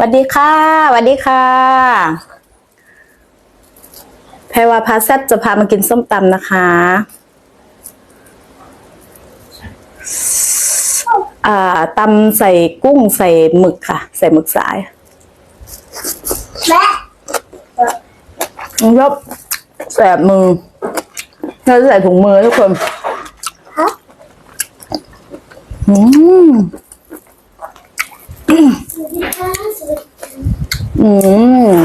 สวัสดีค่ะสวัสดีค่ะแพรวาพาแซบจะพามากินส้มตำนะคะอ่าตำใส่กุ้งใส่หมึกค่ะ ใส่หมึกสายแม่แล้วแสบมือเราจะใส่ถุงมือทุกคนฮะอืม สวัสดีค่ะสวัสดี อืม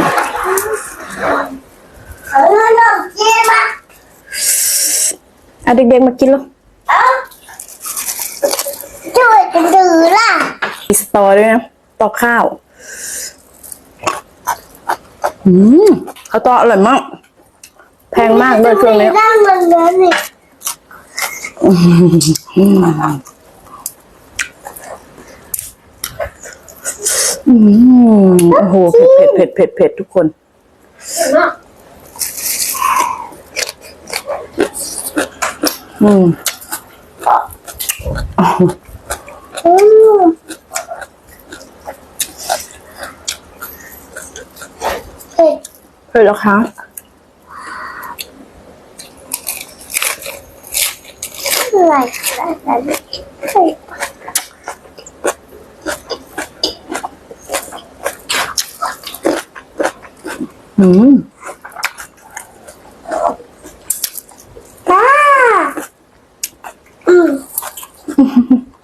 เออขนมจีนมาอะเด็กๆมากินแล้วเอ้าช่วยกันดื้อล่ะมีสตอด้วยนะตอข้าว อืมข้าวตออร่อยมาก แพงมากด้วยช่วงนี้นั่งมันนั้นนี่ อืม โอ้โห เผ็ดเผ็ดเผ็ดเผ็ดทุกคนอืมเฮ้ยเผ็ดแล้วคะอะไรขนาดนั้นเฮ้ย อืมป้าอืม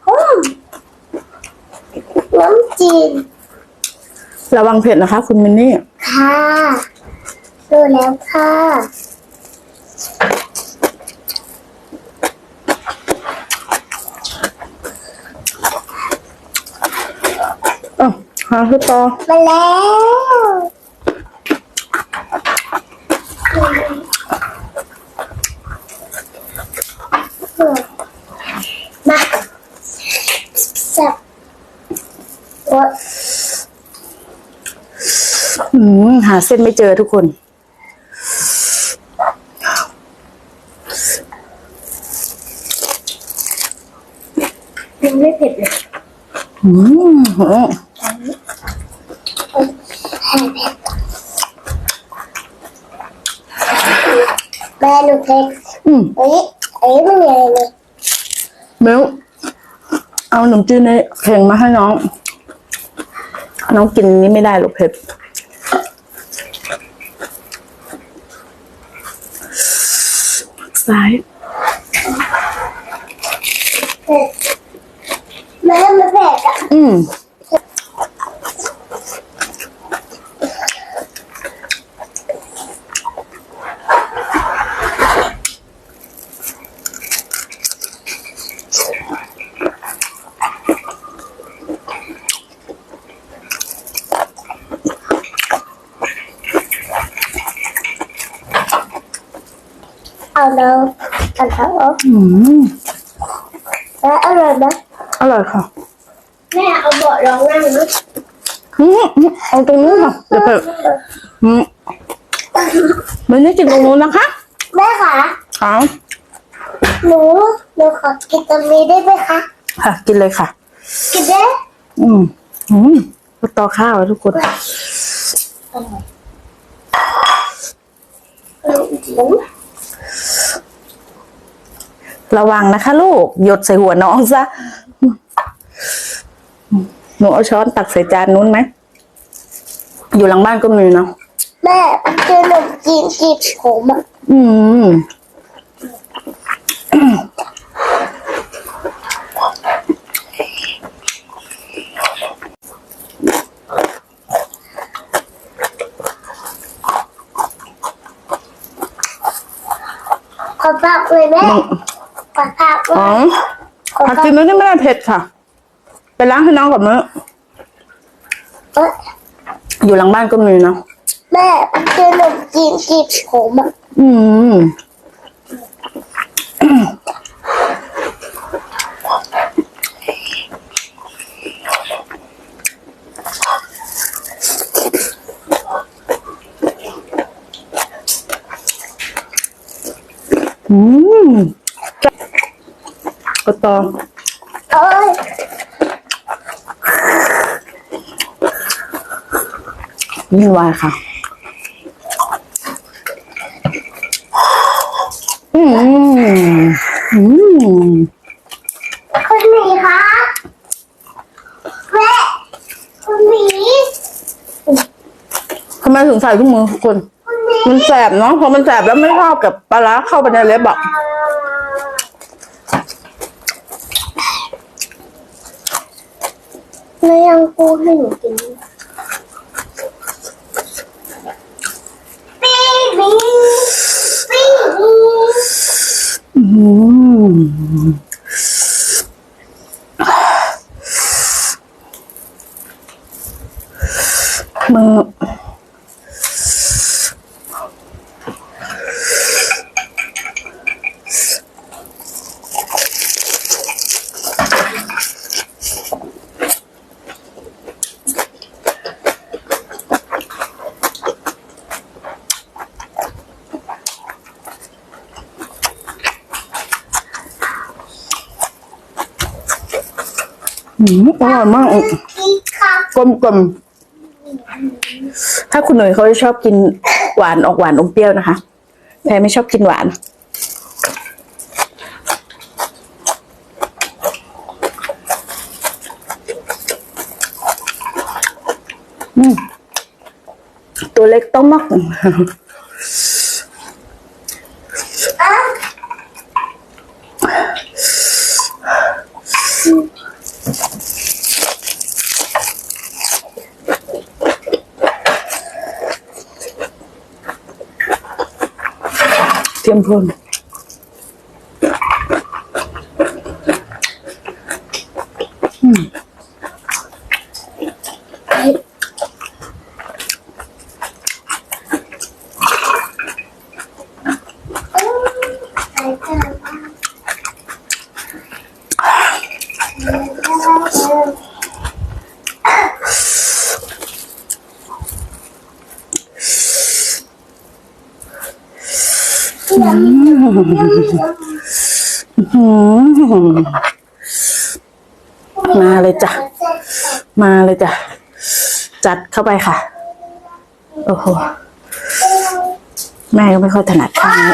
อืมน้ำจีนระวังเผ็ดนะคะ คุณมินนี่ ค่ะดูแล้วค่ะ อะหาคือตอมาแล้ว มาสับโอ๊ยอืมหาเส้นไม่เจอทุกคน ยังไม่เผ็ดเลยอืมอืมแม่หนูเผ็ดอืมเฮ้ยเอ้ยไม่มีอะไรเลย เบลเอาขนมจีนในแข่งมาให้น้อง น้องกินนี้ไม่ได้หรอกเผ็ดซ้ายเผ็ดแม่ไม่เผ็ดอะอืม เอาน้ำกันทั้งอกอืมแล้วอร่อยไหมอร่อยค่ะแม่เอาเบาะรองนั่งนะอืมเอาตรงนู้นค่ะเดี๋ยวเผ็ดอืมไม่ได้กินตรงนู้นนะคะแม่คะค่ะหนูหนูขอกินตรงนี้ได้ไหมคะ ค่ะ กินเลยค่ะ กินได้อืมอืมต่อข้าวทุกคนระวังนะคะลูก หยดใส่หัวน้องซะ หนูเอาช้อนตักใส่จานนู้นไหม อยู่หลังบ้านก็มีเนาะ แม่เจอขนมจีนจีบผมอะอืม ขอพักเลยแม่ข อพักเลอ๋อยผักกินนู้นนี่ไม่ได้เผ็ดค่ะ ไปล้างให้น้องก่อนมั้ยเอ้ยอยู่หลังบ้านก็มีเนาะแม่เจอขนมจีนจีบผมอะอืมอืม ก็ตองเอ้ยยิ่งวายค่ะ อืม อืมคุณหมีครับแม่คุณหมีทำไมถึงใส่ทุกมือทุกคน คุณหมีมันแสบเนาะพอมันแสบแล้วไม่ชอบกับปลาร้าเข้าไปในเล็บอะแล้ว ยังกูให้หนูกิน อืมอร่อยมากกลมกลมถ้าคุณหนุ่ยเขาจะชอบกินหวานออกหวานอมเปรี้ยวนะคะแพรไม่ชอบกินหวาน ตัวเล็กต้องมาก เทียมพน มาเลยจ้ะ มาเลยจ้ะ จัดเข้าไปค่ะ โอ้โห แม่ก็ไม่ค่อยถนัดข้างนี้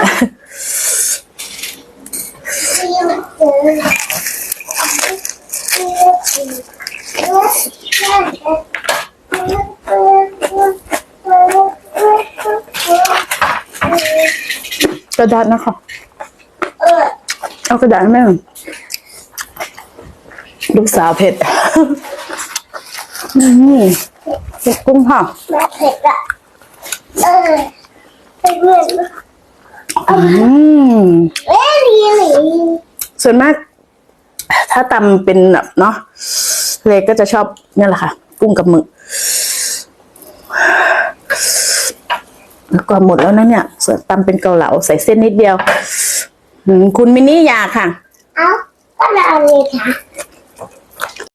ระดาษนะคะเออเอากระดาษให้แม่หน่อยลูกสาวเผ็ดอืมเผ็ดกุ้งค่ะแม่เผ็ดอะเออเป็นเหมือนอืมเอ้ยดีเลยส่วนมาก ถ้าตำเป็นแบบเนาะเลก็จะชอบนี่แหละค่ะ กุ้งกับหมึก แล้วก็หมดแล้วนะเนี่ยส่วนตำเป็นเกาเหลาใส่เส้นนิดเดียวคุณมินนี่อยากค่ะ เอ้าก็นานเลยค่ะ